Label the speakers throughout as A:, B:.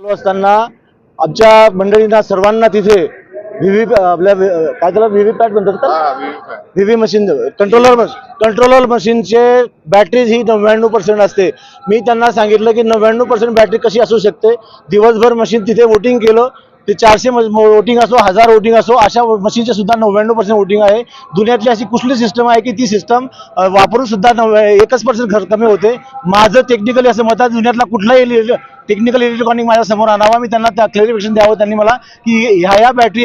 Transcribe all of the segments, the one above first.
A: असताना आमच्या मंडळींना सर्वांना तिथे व्हीव्ही आपल्या काय त्याला व्हीव्ही पॅट म्हणतात का? व्हीव्ही मशीन कंट्रोलर कंट्रोलर मशीनचे बॅटरी ही नव्याण्णव पर्सेंट असते. मी त्यांना सांगितलं की नव्याण्णव पर्सेंट बॅटरी कशी असू शकते? दिवसभर मशीन तिथे वोटिंग केलं. ते चारशे वोटिंग असो हजार वोटिंग असो अशा मशीनचे सुद्धा नव्याण्णव पर्सेंट वोटिंग आहे. दुनियातली अशी कुठली सिस्टम आहे की ती सिस्टम वापरून सुद्धा एकच पर्सेंट खर्च कमी होते. माझं टेक्निकली असं मत आहे दुनियातला कुठलाही टेक्निकल इलेक्ट्रॉनिक माझ्यासमोर आणावा मी त्यांना त्या क्लॅरिफिकेशन द्यावं त्यांनी मला की ह्या ह्या बॅटरी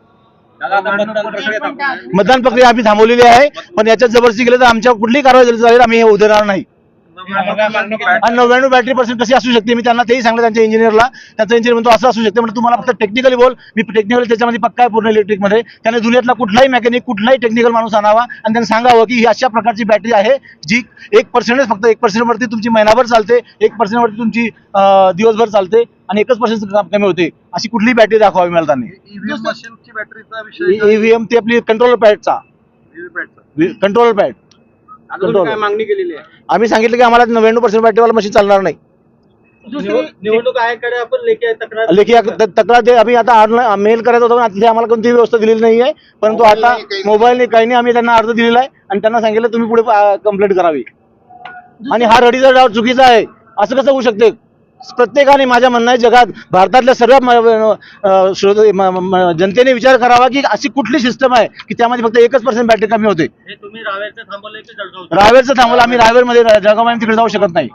A: मतदान प्रक्रिया आम्ही थांबवलेली आहे. पण याच्यात जबरदस्ती केली तर आमच्या कुठलीही कारवाई झाली आम्ही हे उधळणार नाही. आणि नव्याण्णव बॅटरी पर्सेंट कशी असू शकते. मी त्यांना तेही सांगलं त्यांच्या इंजिनियरला त्यांचा इंजिनियर म्हणतो असं असू शकते. म्हणजे तुम्हाला फक्त टेक्निकली बोल. मी टेक्निकल त्याच्यामध्ये पक्का आहे पूर्ण इलेक्ट्रिकमध्ये त्याने दुनियातला कुठलाही मेकॅनिक कुठलाही टेक्निकल माणूस आणावा आणि त्यांना सांगावं की ही अशा प्रकारची बॅटरी आहे जी एक पर्सेंटच फक्त एक पर्सेंटवरती तुमची महिनाभर चालते एक पर्सेंटवरती तुमची दिवसभर चालते आणि एकच पर्सेंट कमी होते. अशी कुठलीही बॅटरी दाखवावी मला त्यांनी.
B: ईव्हीएम विषय
A: ईव्हीएम ते आपली कंट्रोलर पॅडचा कंट्रोलर पॅड
B: काय मागणी केलेली आहे?
A: आम्ही सांगितलं की आम्हाला नव्याण्णव पर्सेंट बॅटरीवाला मशीन चालणार नाही.
B: निवड- निवडणूक आयोगाकडे आपण लेखी तक्रार
A: लेखी त- तक्रार आम्ही आता मेल करायचा होता पण तिथे आम्हाला कोणतीही व्यवस्था दिलेली नाही आहे परंतु आता मोबाईलने काही नाही. आम्ही त्यांना अर्ज दिलेला आहे आणि त्यांना सांगितलं तुम्ही पुढे कंप्लेंट करावी. आणि हा रडीचा डाव चुकीचा आहे. असं कसं होऊ शकते? प्रत्येकाने माझ्या म्हणणं आहे जगात भारतातल्या सर्व जनतेने विचार करावा की अशी कुठली सिस्टम आहे की त्यामध्ये फक्त एकच पर्सेंट बॅटरी कमी होते
B: हे
A: रावेरचं थांबवलं. आम्ही रावेरमध्ये जळगाव तिकडे जाऊ शकत नाही.